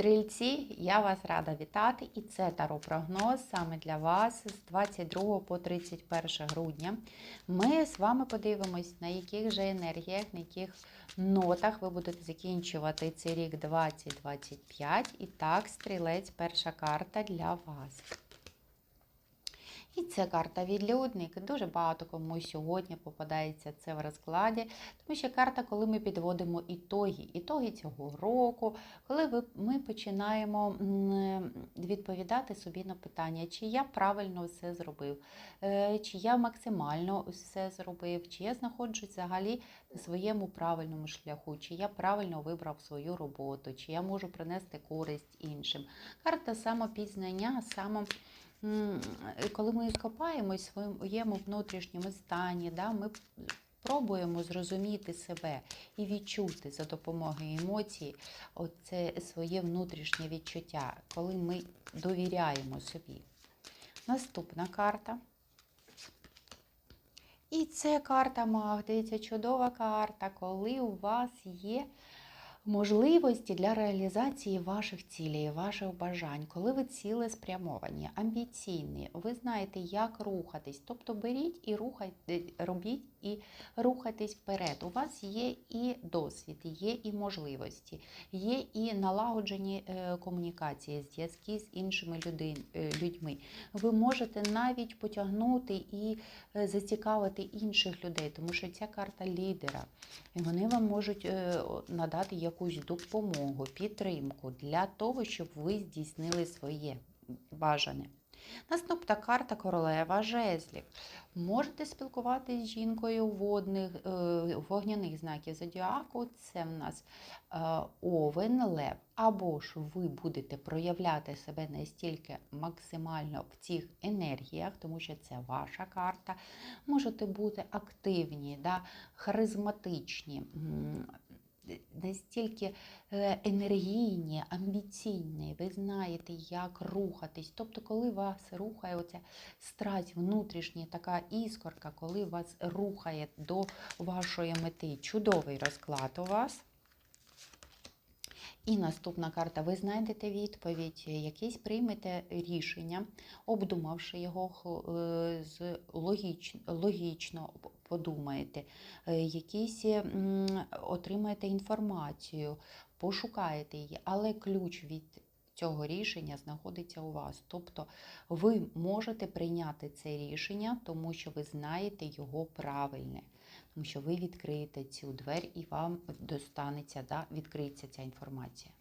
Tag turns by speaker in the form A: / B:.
A: Стрільці, я вас рада вітати, і це таро-прогноз саме для вас з 22 по 31 грудня. Ми з вами подивимось, на яких же енергіях, на яких нотах ви будете закінчувати цей рік 2025. І так, стрілець, перша карта для вас. І це карта відлюдник. Дуже багато кому сьогодні попадається це в розкладі, тому що карта, коли ми підводимо ітоги, ітоги цього року, коли ми починаємо відповідати собі на питання, чи я правильно все зробив, е, чи я максимально все зробив, чи я знаходжусь взагалі на своєму правильному шляху, чи я правильно вибрав свою роботу, чи я можу принести користь іншим. Карта самопізнання, само. М, коли ми копаємось в своєму внутрішньому стані, да, ми пробуємо зрозуміти себе і відчути за допомогою емоцій оце своє внутрішнє відчуття, коли ми довіряємо собі. Наступна карта. І це карта маг. Дивіться, чудова карта, коли у вас є можливості для реалізації ваших цілей, ваших бажань, коли ви цілеспрямовані, амбіційні, ви знаєте, як рухатись. Тобто беріть і рухайте, робіть і рухайтесь вперед. У вас є і досвід, є і можливості, є і налагоджені е, комунікації, зв'язки з іншими е, людьми. Ви можете навіть потягнути і е, зацікавити інших людей, тому що ця карта лідера. І вони вам можуть надати якусь допомогу, підтримку для того, щоб ви здійснили своє бажане. Наступна карта королева жезлів. Можете спілкуватися з жінкою водних, е, вогняних знаків зодіаку. Це в нас е, овен, лев. Або ж ви будете проявляти себе настільки максимально в цих енергіях, тому що це ваша карта. Можете бути активні, да, харизматичні. Настільки е, енергійні, амбіційні, ви знаєте, як рухатись. Тобто, коли вас рухає оця страсть внутрішня, така іскорка, коли вас рухає до вашої мети. Чудовий розклад у вас. І наступна карта. Ви знайдете відповідь, якесь приймете рішення, обдумавши його е, з логічно, логічно подумаєте, е, якісь отримаєте інформацію, пошукаєте її, але ключ від цього рішення знаходиться у вас. Тобто ви можете прийняти це рішення, тому що ви знаєте його правильне. Тому що ви відкриєте цю двері і вам достанеться, да, відкриється ця інформація.